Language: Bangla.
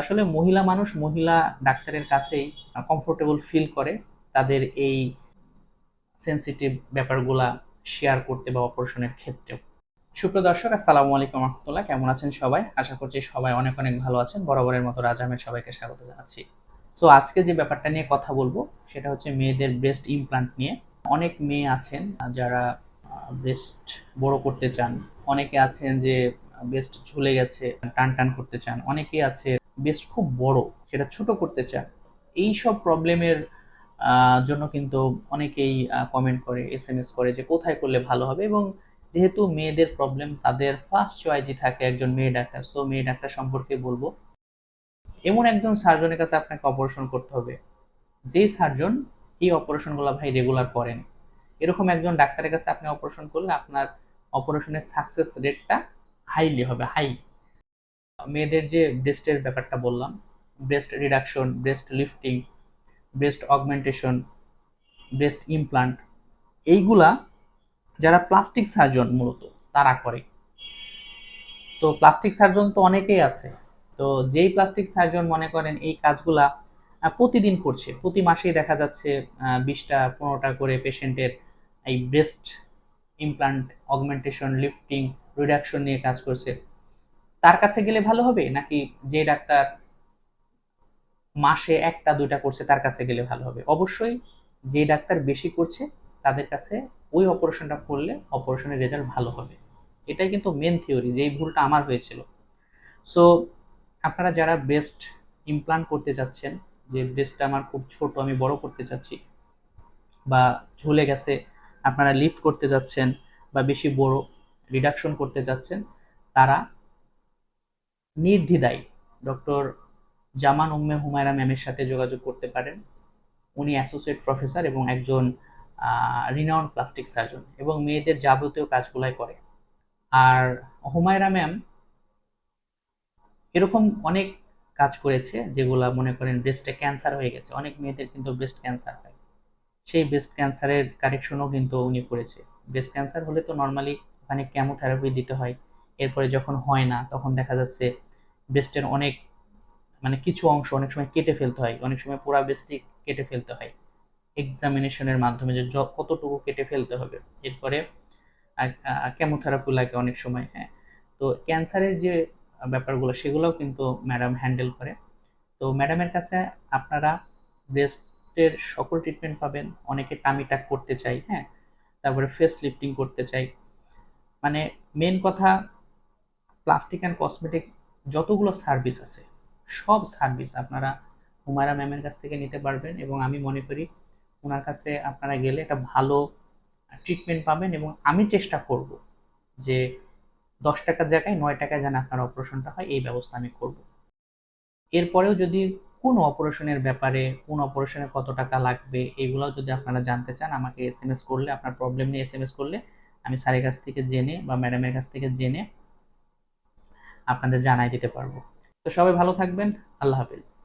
আসলে মহিলা মানুষ মহিলা ডাক্তারের কাছেই কমফোর্টেবল ফিল করে, তাদের এই সেন্সিটিভ ব্যাপারগুলা শেয়ার করতে বা অপারেশনের ক্ষেত্রেও। সুপ্রিয় দর্শক, আসসালামু আলাইকুম রহমতুল্লাহ। কেমন আছেন সবাই? আশা করছি সবাই অনেক অনেক ভালো আছেন। বরাবরের মতো রাজামের সবাইকে স্বাগত জানাচ্ছি। সো আজকে যে ব্যাপারটা নিয়ে কথা বলব, সেটা হচ্ছে মেয়েদের ব্রেস্ট ইমপ্লান্ট নিয়ে। অনেক মেয়ে আছেন যারা ব্রেস্ট বড় করতে চান। অনেকে আছেন যে ব্রেস্ট ঝুলে গেছে, টান টান করতে চান। অনেকেই আছে ব্রেস্ট খুব বড়, সেটা ছোট করতে চান। এই সব প্রবলেমের জন্য কিন্তু অনেকেই কমেন্ট করে এস এম এস করে যে কোথায় করলে ভালো হবে এবং যেহেতু মেয়েদের প্রবলেম তাদের ফার্স্ট চয়েসই থাকে একজন মেয়ে ডাক্তার। সো মেয়ে ডাক্তার সম্পর্কে বলব, এমন একজন সার্জনের কাছে আপনাকে অপারেশন করতে হবে। যেই সার্জন এই অপারেশনগুলো ভাই রেগুলার করেন। এরকম একজন ডাক্তারের কাছে আপনি অপারেশন করলে আপনার অপারেশনের সাকসেস রেটটা হাইলি হবে হাই মেয়েদের যে ব্রেস্টের ব্যাপারটা বললাম breast reduction breast lifting breast augmentation breast implant এইগুলা যারা প্লাস্টিক সার্জন মূলত, তারা করে। তো প্লাস্টিক সার্জন তো অনেকেই আছে। তো যেই প্লাস্টিক সার্জন মনে করেন এই কাজগুলা প্রতিদিন করছে। প্রতি মাসেই দেখা যাচ্ছে বিশটা, পনেরোটা করে পেশেন্টের এই breast implant augmentation lifting reduction নিয়ে কাজ করছে। তার কাছে গেলে ভালো হবে? নাকি যে ডাক্তার মাসে একটা, দুইটা করছে, তার কাছে গেলে ভালো হবে? অবশ্যই যে ডাক্তার বেশি করছে, তাদের কাছে ওই অপারেশনটা করলে অপারেশনের রেজাল্ট ভালো হবে। এটাই কিন্তু মেন থিওরি যে এই ভুলটা আমার হয়েছিল। সো আপনারা যারা ব্রেস্ট ইমপ্লান্ট করতে চাচ্ছেন যে ব্রেস্টটা আমার খুব ছোট, আমি বড় করতে চাচ্ছি, বা ঝুলে গেছে, আপনারা লিফট করতে যাচ্ছেন, বা বেশি বড় রিডাকশন করতে যাচ্ছেন, তারা নির্দ্বিধায়। ডক্টর জামান উম্মে হুমায়রা ম্যামের সাথে যোগাযোগ করতে পারেন। উনি অ্যাসোসিয়েট প্রফেসর এবং একজন রিনাউন্ড প্লাস্টিক সার্জন এবং মেয়েদের যাবতীয় কাজগুলাই করে। আর হুমায়রা ম্যাম এরকম অনেক কাজ করেছে যেগুলা মনে করেন ব্রেস্টে ক্যান্সার হয়ে গেছে। অনেক মেয়েদের কিন্তু ব্রেস্ট ক্যান্সার হয়। সেই ব্রেস্ট ক্যান্সারের কারেকশনও কিন্তু উনি করেছে। ব্রেস্ট ক্যান্সার হলে তো নর্মালি ওখানে কেমোথেরাপি দিতে হয়। এরপরে যখন হয় না, তখন দেখা যাচ্ছে ব্রেস্টের অনেক মানে কিছু অংশ অনেক সময় কেটে ফেলতে হয়। অনেক সময় পুরা ব্রেস্টই কেটে ফেলতে হয়। এক্সামিনেশনের মাধ্যমে যে কতটুকু কেটে ফেলতে হবে। এরপরে কেমোথেরাপি লাগে অনেক সময় হ্যাঁ। তো ক্যান্সারের যে ব্যাপারগুলো, সেগুলোও কিন্তু ম্যাডাম হ্যান্ডেল করে। তো ম্যাডামের কাছে আপনারা ব্রেস্টের সকল ট্রিটমেন্ট পাবেন। অনেকে টামি টাক করতে চাই হ্যাঁ। তারপরে ফেস লিফটিং করতে চাই মানে মেন কথা প্লাস্টিক অ্যান্ড কসমেটিক যতগুলো সার্ভিস আছে, সব সার্ভিস আপনারা হুমায়রা ম্যামের কাছ থেকে নিতে পারবেন এবং আমি মনে করি ওনার কাছে আপনারা গেলে একটা ভালো ট্রিটমেন্ট পাবেন এবং আমি চেষ্টা করব যে দশ টাকার জায়গায় নয় টাকায় যেন আপনার অপারেশনটা হয়, এই ব্যবস্থা আমি করব। এরপরেও যদি কোন অপারেশনের ব্যাপারে, কোন অপারেশনে কত টাকা লাগবে এগুলো যদি আপনারা জানতে চান, আমাকে এস করলে, আপনার প্রবলেম নিয়ে এস করলে, আমি স্যারের কাছ থেকে জেনে বা ম্যাডামের কাছ থেকে জেনে আপনাদের জানাই দিতে পারব। তো সবাই ভালো থাকবেন। আল্লাহ হাফিজ।